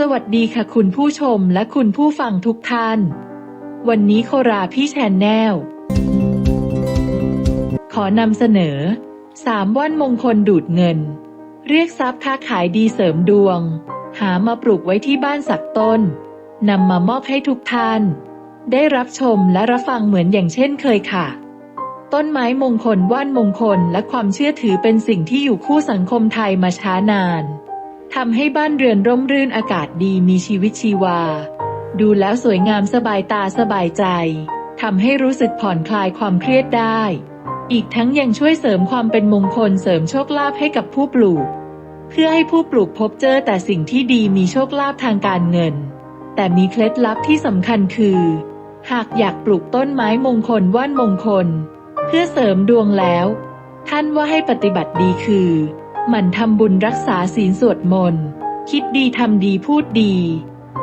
สวัสดีค่ะคุณผู้ชมและคุณผู้ฟังทุกท่าน วันนี้โคราพี่แชนแนล ขอนำเสนอ 3ว่านมงคลดูดเงิน เรียกทรัพย์ค้าขายดีเสริมดวง หามาปลูกไว้ที่บ้านสักต้นนำมามอบให้ทุกท่าน ได้รับชมและรับฟังเหมือนอย่างเช่นเคยค่ะ ต้นไม้มงคลว่านมงคลและความเชื่อถือเป็นสิ่งที่อยู่คู่สังคมไทยมาช้านาน ทำให้บ้านเรือนร่มรื่นอากาศดีมีชีวิตชีวา ดูแล้วสวยงามสบายตาสบายใจทำให้รู้สึกผ่อนคลายความเครียดได้ อีกทั้งยังช่วยเสริมความเป็นมงคลเสริมโชคลาภให้กับผู้ปลูก เพื่อให้ผู้ปลูกพบเจอแต่สิ่งที่ดีมีโชคลาภทางการเงิน แต่มีเคล็ดลับที่สำคัญคือ หากอยากปลูกต้นไม้มงคลว่านมงคล เพื่อเสริมดวงแล้ว ท่านว่าให้ปฏิบัติดีคือ หมั่นทำบุญรักษาศีลสวดมนต์ คิดดีทำดีพูดดี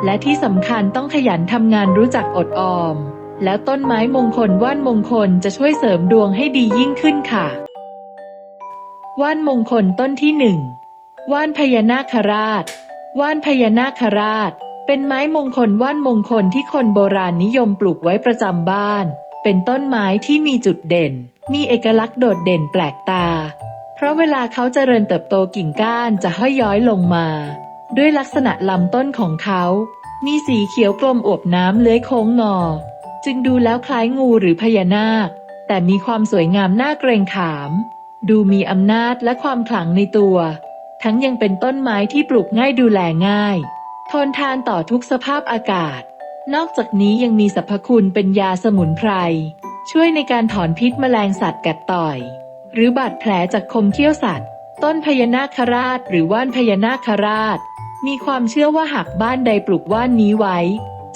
และที่สำคัญต้องขยันทำงานรู้จักอดออม แล้วต้นไม้มงคลว่านมงคลจะช่วยเสริมดวงให้ดียิ่งขึ้นค่ะ ว่านมงคลต้นที่หนึ่งว่านพญานาคราช ว่านพญานาคราช เป็นไม้มงคลว่านมงคลที่คนโบราณนิยมปลูกไว้ประจำบ้าน เป็นต้นไม้ที่มีจุดเด่น มีเอกลักษณ์โดดเด่นแปลกตา เพราะเวลาเขาเจริญเติบโตกิ่งก้านจะห้อยย้อยลงมา ด้วยลักษณะลำต้นของเขา มีสีเขียวกลมอวบน้ำเลื้อยโค้งงอ จึงดูแล้วคล้ายงูหรือพญานาค แต่มีความสวยงามน่าเกรงขาม ดูมีอำนาจและความขลังในตัว ทั้งยังเป็นต้นไม้ที่ปลูกง่ายดูแลง่าย ทนทานต่อทุกสภาพอากาศ นอกจากนี้ยังมีสรรพคุณเป็นยาสมุนไพรช่วยในการถอนพิษแมลงสัตว์กัดต่อย หรือบาดแผลจากคมเขี้ยวสัตว์ ต้นพญานาคราช หรือว่านพญานาคราช มีความเชื่อว่าหากบ้านใดปลูกว่านนี้ไว้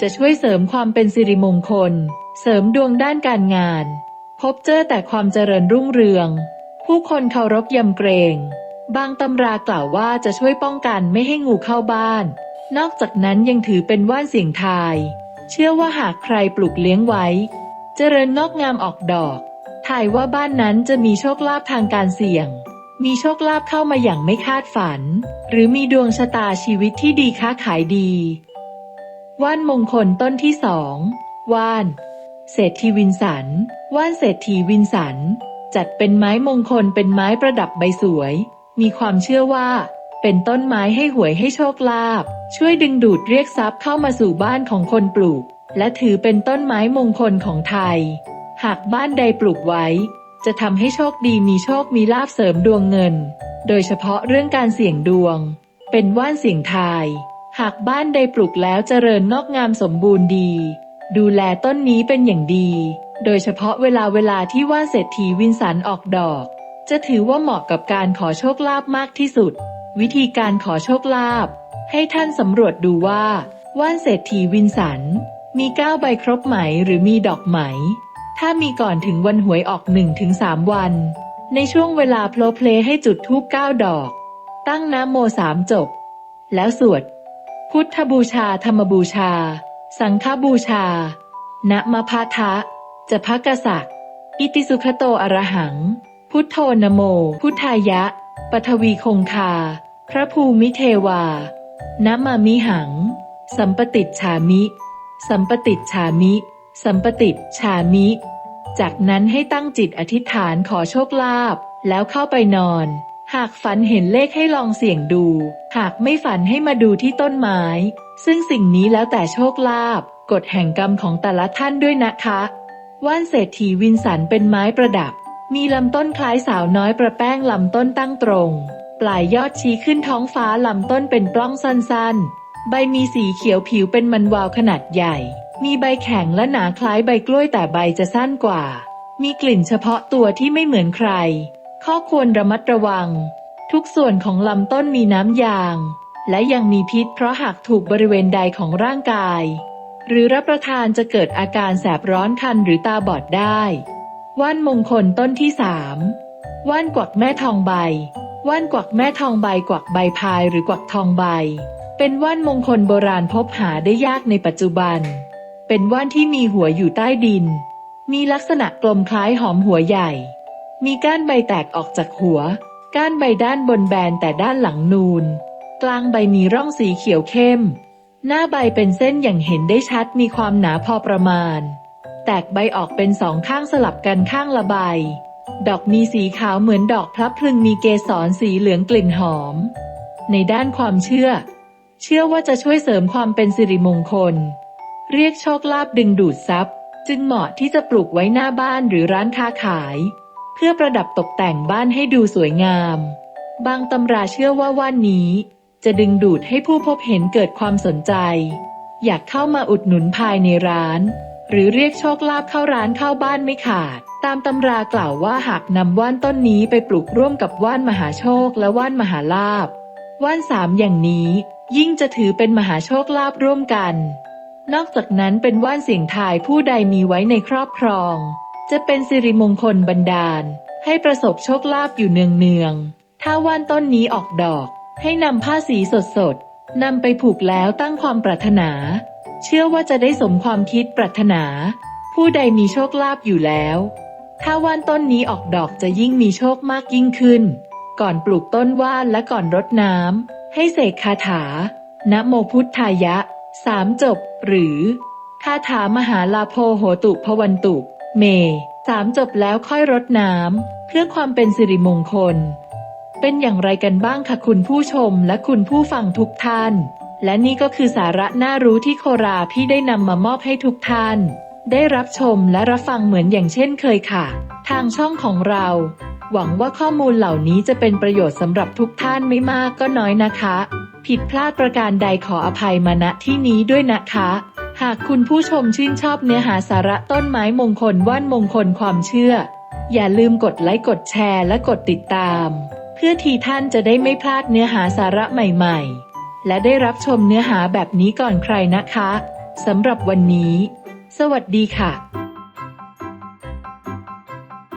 จะช่วยเสริมความเป็นสิริมงคล เสริมดวงด้านการงาน พบเจอแต่ความเจริญรุ่งเรือง ผู้คนเคารพยำเกรง บางตำรากล่าวว่าจะช่วยป้องกันไม่ให้งูเข้าบ้าน นอกจากนั้นยังถือเป็นว่านเสียงทาย เชื่อว่าหากใครปลูกเลี้ยงไว้ เจริญงอกงามออกดอก ถ่ายว่าบ้านนั้นจะมีโชคลาภทางการเสี่ยง มีโชคลาภเข้ามาอย่างไม่คาดฝัน หรือมีดวงชะตาชีวิตที่ดีค้าขายดี ว่านมงคลต้นที่สองว่านเศรษฐีวินสัน ว่านเศรษฐีวินสัน จัดเป็นไม้มงคลเป็นไม้ประดับใบสวย มีความเชื่อว่า เป็นต้นไม้ให้หวยให้โชคลาภช่วยดึงดูดเรียกทรัพย์เข้ามาสู่บ้านของคนปลูก และถือเป็นต้นไม้มงคลของไทย หากบ้านใดปลูกไว้ จะทำให้โชคดีมีโชคมีลาภเสริมดวงเงิน โดยเฉพาะเรื่องการเสี่ยงดวง เป็นว่านเสี่ยงทาย หากบ้านใดปลูกแล้วเจริญงอกงามสมบูรณ์ดี ดูแลต้นนี้เป็นอย่างดี โดยเฉพาะเวลาเวลาที่ว่านเศรษฐีวินสันออกดอก จะถือว่าเหมาะกับการขอโชคลาภมากที่สุด วิธีการขอโชคลาภให้ท่านสำรวจดูว่าว่านเศรษฐีวินสันมีก้าใบครบไหมหรือมีดอกไหม ถ้ามีก่อนถึงวันหวยออกหนึ่งถึงสามวัน ในช่วงเวลาโพลเพลให้จุดธูปเก้าดอก ตั้งน้ำโมสามจบ แล้วสวด พุทธบูชาธรรมบูชา สังฆบูชานะมะพะทะ จะพักษักอิติสุขโตอรหัง พุทโธนโม พุทธายะ ปทวีคงคา พระภูมิเทวานะมามิหัง สัมปติฉามิ สัมปติฉามิ สัมปติฉามิ จากนั้นให้ตั้งจิตอธิษฐานขอโชคลาภแล้วเข้าไปนอน หากฝันเห็นเลขให้ลองเสี่ยงดู หากไม่ฝันให้มาดูที่ต้นไม้ ซึ่งสิ่งนี้แล้วแต่โชคลาภกฎแห่งกรรมของแต่ละท่านด้วยนะคะว่านเศรษฐีวินสันเป็นไม้ประดับ มีลำต้นคล้ายสาวน้อยประแป้งลำต้นตั้งตรง ปลายยอดชี้ขึ้นท้องฟ้าลำต้นเป็นปล้องสั้นๆ ใบมีสีเขียวผิวเป็นมันวาวขนาดใหญ่ มีใบแข็งและหนาคล้ายใบกล้วยแต่ใบจะสั้นกว่า มีกลิ่นเฉพาะตัวที่ไม่เหมือนใคร ข้อควรระมัดระวัง ทุกส่วนของลำต้นมีน้ำยาง และยังมีพิษเพราะหากถูกบริเวณใดของร่างกาย หรือรับประทานจะเกิดอาการแสบร้อนคันหรือตาบอดได้ ว่านมงคลต้นที่สามว่านกวักแม่ทองใบ ว่านกวักแม่ทองใบกวักใบพายหรือกวักทองใบ เป็นว่านมงคลโบราณพบหาได้ยากในปัจจุบัน เป็นว่านที่มีหัวอยู่ใต้ดิน มีลักษณะกลมคล้ายหอมหัวใหญ่ มีก้านใบแตกออกจากหัว ก้านใบด้านบนแบนแต่ด้านหลังนูน กลางใบมีร่องสีเขียวเข้ม หน้าใบเป็นเส้นอย่างเห็นได้ชัดมีความหนาพอประมาณ แตกใบออกเป็นสองข้างสลับกันข้างละใบ ดอกมีสีขาวเหมือนดอกพลับพลึงมีเกสรสีเหลืองกลิ่นหอม ในด้านความเชื่อ เชื่อว่าจะช่วยเสริมความเป็นสิริมงคล เรียกโชคลาภดึงดูดทรัพย์ จึงเหมาะที่จะปลูกไว้หน้าบ้านหรือร้านค้าขาย เพื่อประดับตกแต่งบ้านให้ดูสวยงาม บางตำราเชื่อว่าว่านนี้ จะดึงดูดให้ผู้พบเห็นเกิดความสนใจ อยากเข้ามาอุดหนุนภายในร้าน หรือเรียกโชคลาภเข้าร้านเข้าบ้านไม่ขาด ตามตำรากล่าวว่าหากนำว่านต้นนี้ไปปลูกร่วมกับว่านมหาโชคและว่านมหาลาภว่านสามอย่างนี้ยิ่งจะถือเป็นมหาโชคลาภร่วมกัน นอกจากนั้นเป็นว่านเสียงทายผู้ใดมีไว้ในครอบครอง จะเป็นสิริมงคลบันดาล ให้ประสบโชคลาภอยู่เนืองๆ ถ้าว่านต้นนี้ออกดอก ให้นำผ้าสีสดๆนำไปผูกแล้วตั้งความปรารถนา เชื่อว่าจะได้สมความคิดปรารถนา ผู้ใดมีโชคลาภอยู่แล้ว ถ้าว่านต้นนี้ออกดอกจะยิ่งมีโชคมากยิ่งขึ้น ก่อนปลูกต้นว่านและก่อนรดน้ำให้เสกคาถานะโมพุทธายะ สามจบ หรือคาถามหาลาโพโหตุพวันตุ เมสามจบแล้วค่อยรดน้ำเพื่อความเป็นสิริมงคล เป็นอย่างไรกันบ้างคะคุณผู้ชมและคุณผู้ฟังทุกท่าน และนี่ก็คือสาระน่ารู้ที่โคราพี่ได้นำมามอบให้ทุกท่าน ได้รับชมและรับฟังเหมือนอย่างเช่นเคยค่ะ ทางช่องของเรา หวังว่าข้อมูลเหล่านี้จะเป็นประโยชน์สำหรับทุกท่านไม่มากก็น้อยนะคะ ผิดพลาดประการใดขออภัยมาณที่นี้ด้วยนะคะ หากคุณผู้ชมชื่นชอบเนื้อหาสาระต้นไม้มงคลว่านมงคลความเชื่อ อย่าลืมกดไลค์กดแชร์และกดติดตาม เพื่อที่ท่านจะได้ไม่พลาดเนื้อหาสาระใหม่ ๆ และได้รับชมเนื้อหาแบบนี้ก่อนใครนะคะสำหรับวันนี้ สวัสดีค่ะ